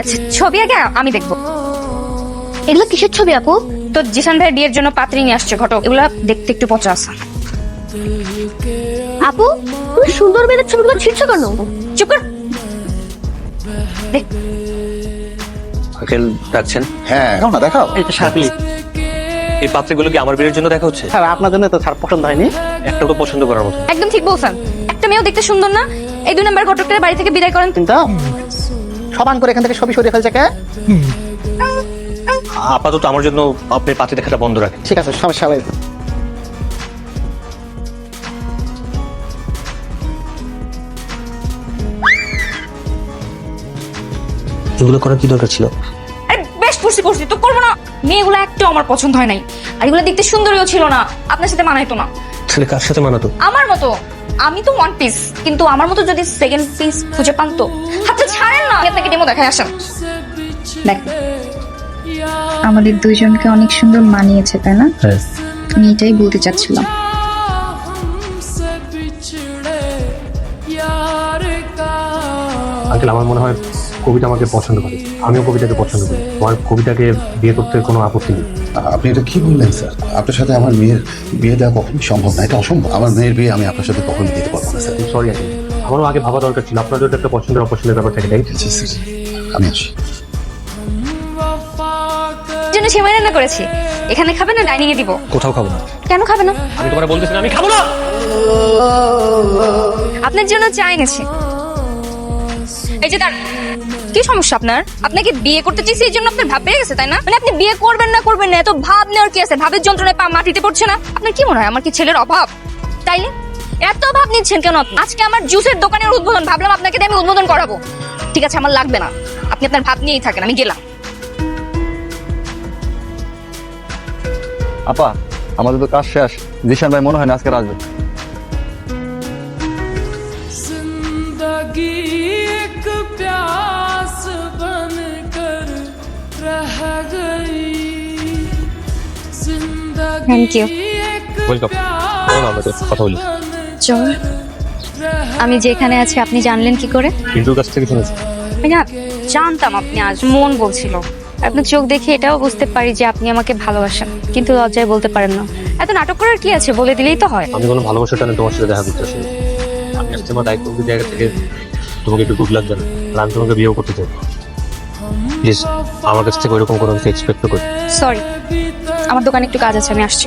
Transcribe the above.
আচ্ছা, ছবি আগে আমি দেখব। এগুলো কিসের ছবি আপু? তো জিসান ভাই বিয়ের জন্য পাত্রী নিয়ে আসছে ঘটক। এগুলা দেখতে একটু পচা আছে। আপু তুমি সুন্দর মেয়েদের ছবিগুলো ছিটছো কেন? চুপ কর। দেখ। আঙ্কেল ডাকছেন? হ্যাঁ দেখাও না দেখাও। এটা সার্কলি এই পাত্রগুলো কি আমার বিয়ের জন্য দেখা হচ্ছে? স্যার আপনার জন্য তো স্যার পছন্দ হয়নি। একটা তো পছন্দ করার মতো। একদম ঠিক বলছেন। একটা মেয়েও দেখতে সুন্দর না? এই দুই নাম্বার ঘটকটার বাড়ি থেকে বিদায় করেন। কিন্তু সমান করে এখান থেকে ছবি সরিয়ে ফেলছে কে? আপাতত আমার জন্য আপনি পাত্রী দেখাটা বন্ধ রাখেন। ঠিক আছে সমস্যা হবে এগুলো করার কি দরকার ছিল? আরে বেশ পড়ছি পড়ছি তো করব না। মেয়েগুলো একটাও আমার পছন্দ হয় নাই। আর এগুলো দেখতে সুন্দরীও ছিল না। আপনার সাথে মানাইতো না। তাহলে কার সাথে মানাতো? আমার মতো। আমি তো ওয়ান পিস কিন্তু আমার মতো যদি সেকেন্ড পিস খুঁজে পান তো? হাতে ছাড়েন না। আপনাকে ডেমো দেখায় আসেন দেখ আমাদের দুইজনকে অনেক সুন্দর মানিয়েছে তাই না? হ্যাঁ। আমি এটাই বলতে চাচ্ছিলাম। আঙ্কেল আমার মনে হয় কবিতা আমাকে পছন্দ করে। আমিও কবিতাকে পছন্দ করি। আমার কবিতাকে বিয়ে করতে কোনো আপত্তি নেই। আপনি এটা কি বললেন স্যার? আপনার সাথে আমার মেয়ের বিয়ে দেওয়া কখনোই সম্ভব না। এটা অসম্ভব। আমার মেয়ের বিয়ে আমি আপনার সাথে কখনোই দিতে পারব না স্যার। Sorry uncle. আমারও আগে ভাবা দরকার ছিল। আপনার যদি একটা পছন্দের অপছন্দের ব্যাপার থাকে তাই স্যার, আমি আসি জন্য সেমাই রান্না করেছি। এখানে খাবে না ডাইনিং এ দিব? কোথাও খাব না। কেন খাবে না? আমি তোমার বলতেছি না আমি খাব না! আপনার জন্য চা এনেছি। এই যে তার কি সমস্যা আপনার? আপনাকে বিয়ে করতে চাইছি এই জন্য আপনার ভাব বেড়ে গেছে তাই না? মানে আপনি বিয়ে করবেন না করবেন না এত ভাব নেওয়ার কি আছে? ভাবের যন্ত্রণায় পা মাটিতে পড়ছে না। আপনার কি মনে হয় আমার কি ছেলের অভাব? তাই তাইলে? এত ভাব নিচ্ছেন কেন আপনি? আজকে আমার জুসের দোকানের উদ্বোধন ভাবলাম আপনাকে আমি উদ্বোধন করাবো। ঠিক আছে আমার লাগবে না। আপনি আপনার ভাব নিয়েই থাকেন আমি গেলাম। আপা আমাদের তো কাজ শেষ। জিশান ভাই মনে হয় না আজকে আসবে। থ্যাংক ইউ ওয়েলকাম কথা বলি চল আমি যেখানে আছি আপনি জানলেন কি করে? কিন্তু কাছ থেকে শুনেছি। না জানতাম আপনি আজ মন বলছিল। আপনার চোখ দেখে এটাও বুঝতে পারি যে আপনি আমাকে ভালোবাসেন কিন্তু লজ্জায় বলতে পারেন না। এত নাটক করার কি আছে বলে দিলেই তো হয়। আমি কোনো ভালোবাসার টানে তোমার সাথে দেখা করতে আসিনি। আমি আসছি আমার দায়িত্ব জায়গা থেকে। তোমাকে একটু গুড লাগবে না আর আমি তোমাকে বিয়েও করতে চাই। প্লিজ আমার কাছ থেকে ওইরকম কোনো কিছু এক্সপেক্ট করি। সরি আমার দোকানে একটু কাজ আছে আমি আসছি।